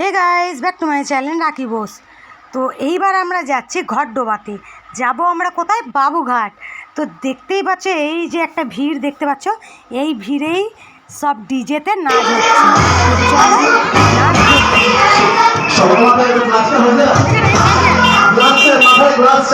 Hey guys back to my channel Rakhi Bose তো এইবার আমরা যাচ্ছি ঘরডোবাতে। যাব আমরা কোথায়? বাবুঘাট। তো দেখতেই পাচ্ছ, এই যে একটা ভিড় দেখতে পাচ্ছ, এই ভিড়েই সব ডিজেতে নাচ হচ্ছে। নাচ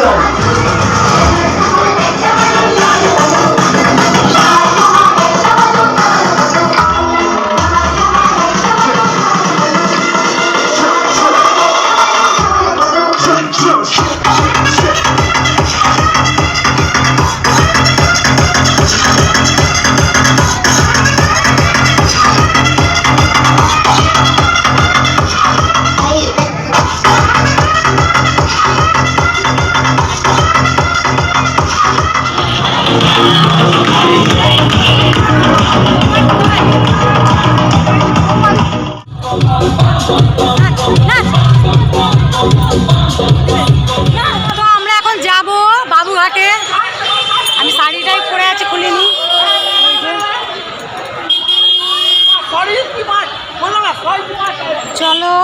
চলো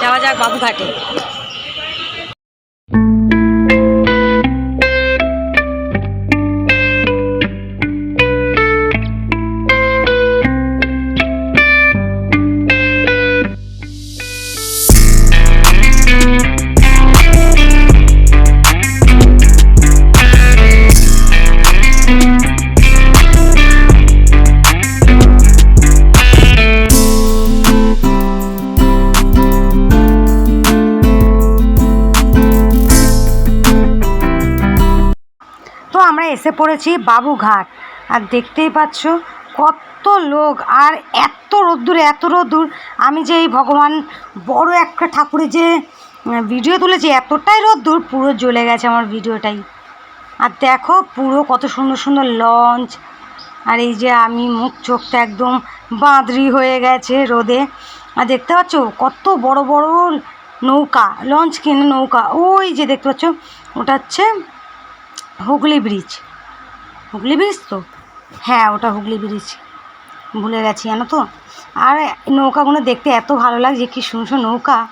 যাওয়া যাক বাবুঘাটে। তো আমরা এসে পড়েছি বাবুঘাট। আর দেখতেই পাচ্ছ কত লোক, আর এত রোদ্দুর এত রোদ্দুর। আমি যে এই ভগবান বড় একটা ঠাকুরের যে ভিডিও তুলেছি, এতটাই রোদ্দুর, পুরো জ্বলে গেছে আমার ভিডিওটাই আর দেখো পুরো কত সুন্দর সুন্দর লঞ্চ আর এই যে আমি মুখ চোখটা একদম বাঁদরি হয়ে গেছে রোদে। আর দেখতে পাচ্ছ কত বড় বড় নৌকা লঞ্চ কিনে নৌকা। ওই যে দেখতে পাচ্ছ, ওটা হচ্ছে হুগলি ব্রিজ। হুগলি ব্রিজ তো? হ্যাঁ ওটা হুগলি ব্রিজ। ভুলে গেছি, জানো তো? আর নৌকাগুলো দেখতে এত ভালো লাগছে, কি সুন্দর নৌকা।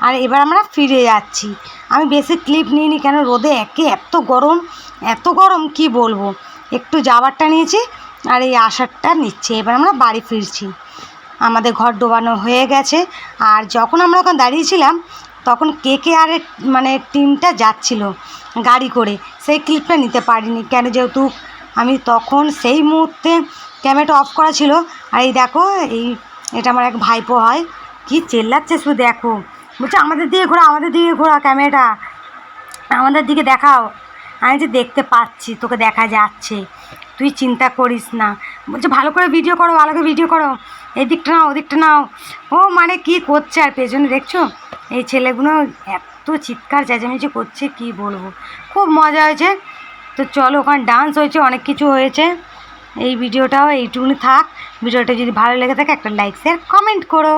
আর এবার আমরা ফিরে যাচ্ছি। আমি বেশি ক্লিপ নিইনি কেন? রোদে একে এত গরম এত গরম, কি বলব? একটু যাওয়ারটা নিয়েছি, আর এই আসারটা নিচ্ছে। এবার আমরা বাড়ি ফিরছি। আমাদের ঘর ডোবানো হয়ে গেছে। আর যখন আমরা ওখানে দাঁড়িয়েছিলাম তখন কে কে আর মানে টিমটা যাচ্ছিল গাড়ি করে, সেই ক্লিপটা নিতে পারিনি। কেন যেহেতু আমি তখন সেই মুহূর্তে ক্যামেরাটা অফ করা ছিল। আর এই দেখো, এই এটা আমার এক ভাইপো হয়। কি চেল্লাচ্ছে শুধু দেখো। বলছে, আমাদের দিকে ঘোরা, আমাদের দিকে ঘোরা ক্যামেরাটা আমাদের দিকে দেখাও। আমি যে দেখতে পাচ্ছি, তোকে দেখা যাচ্ছে। তুই চিন্তা করিস না। বলছে, ভালো করে ভিডিও করো, ভালো করে ভিডিও করো। এদিকটা নাও, ওদিকটা নাও। ও মানে কি করছে আর পেছনে দেখছ? এই ছেলেগুলো এত চিৎকার, চেঁচামেচি করছে, কি বলব? খুব মজা হয়েছে। তো চলো, ওখানে ডান্স হয়েছে, অনেক কিছু হয়েছে। এই ভিডিওটাও এইটুকুনি থাক। ভিডিওটা যদি ভালো লেগে থাকে, একটা লাইক শেয়ার কমেন্ট করো।